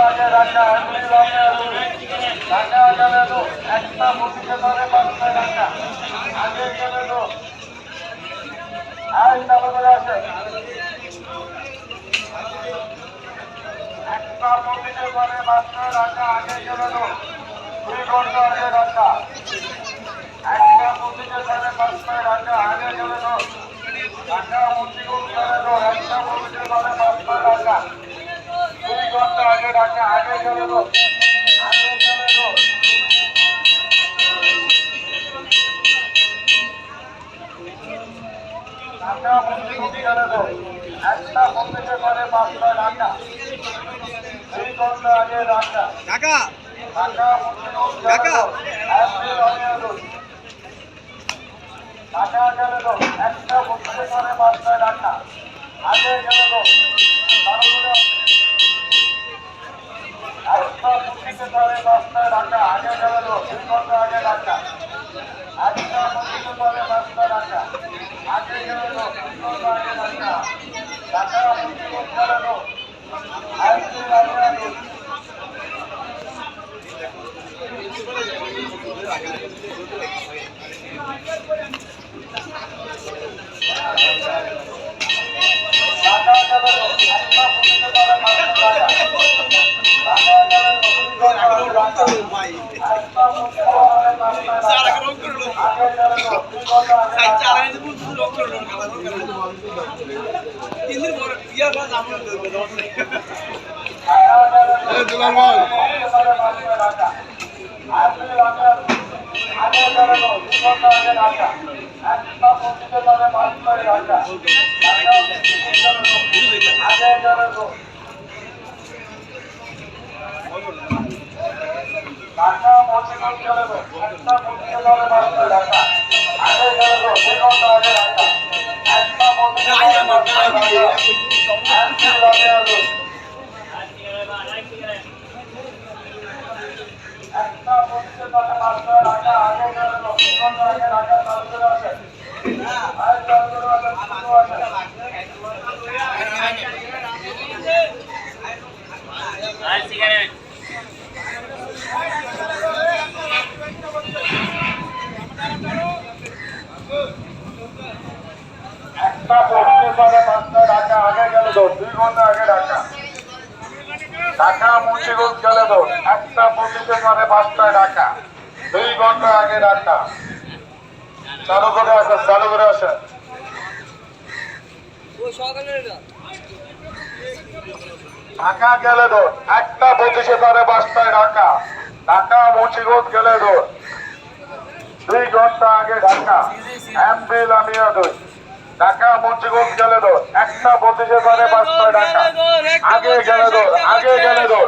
আগে ঢাকা এমনি লম্বে দুই ঢাকা গেলে একটা ধরে পাঁচটা ঢাকা আগে গেলে তো আই চালু করে আসে একটা মুক্তিকে ধরে পাঁচটা ঢাকা আগে গেলে দুই ঘণ্টা ঢাকা একটা দুই ঘণ্টা আগে ঢাকা আগে গেলে তো আগে গেলে তো ঢাকা মুক্তিযুদ্ধ চলে তো একটা মুক্তিকে ধরে পাঁচটা ঢাকা দুই ঘণ্টা আগে ঢাকা মুক্তিযুদ্ধ কাকা। এমপি রনিয়াদুল গেলে একটা মুক্তিকে ধরে পাঁচটা ঢাকা আগে গেলে তো তারপরে একটা মুক্তিকে ধরে পাঁচটা ঢাকা আগে গেলে তো দুই ঘণ্টা আগে ঢাকা একটা মুক্তিকে ধরে পাঁচটা ঢাকা আগে গেলে তো দুই ঘণ্টা আগে ঢাকা ঢাকা মুক্তিযুদ্ধ গেলে তো এমপি রনিয়াদুল ঢাকা গেলে তো একটা মুক্তিকে ধরে পাঁচটা ঢাকা ঢাকা গেলে তো দুই ঘণ্টা আগে ঢাকা ভাই একটা মুক্তিকে ধরে পাঁচটা স্যার ঢাকা আগে রং করল আগে গেলে তো দুই ঘণ্টা আগে সাইড ঢাকা চালানি তো বুঝতে রং করল কালা তিন দিন পরে বিয়ার পর আমরা করব দুলাল ভাই আগে গেলে তো দুই ঘণ্টা আগে ঢাকা একটা মুক্তিকে ধরে পাঁচটা ঢাকা আগে গেলে তো ঢাকা মসজিদ গেলে তো একটা মুক্তিকে ধরে পাঁচটা ঢাকা আগে গেলে তো দুই ঘণ্টা আগে ঢাকা একটা মুক্তিকে ধরে পাঁচটা ঢাকা এমপি রনিয়াদুল একটা মুক্তিকে ধরে পাঁচটা ঢাকা আগে গেলে তো দুই ঘণ্টা আগে ঢাকা চালু করে আসে আর চালু করে আসে শুরু আসে পাঁচটা ঢাকা, আগে গেলে তো দুই ঘণ্টা আগে ঢাকা। ঢাকা, মুন্সিগঞ্জ গেলে তো একটা মুক্তিকে ধরে পাঁচটা ঢাকা, দুই ঘণ্টা আগে ঢাকা। চালু করে আসেন, চালু করে আসেন। ঢাকা গেলে তো একটা পঁচিশে ধরে পাঁচটায় ঢাকা। ঢাকা, মুন্সিগঞ্জ গেলে তো দুই ঘণ্টা আগে ঢাকা। এমপি লামিয়া দুই ঢাকা মুন্সিগঞ্জ গেলে তো একটা পঁচিশে পারে পাঁচটা ঢাকা। আগে গেলে তো আগে গেলে আইডো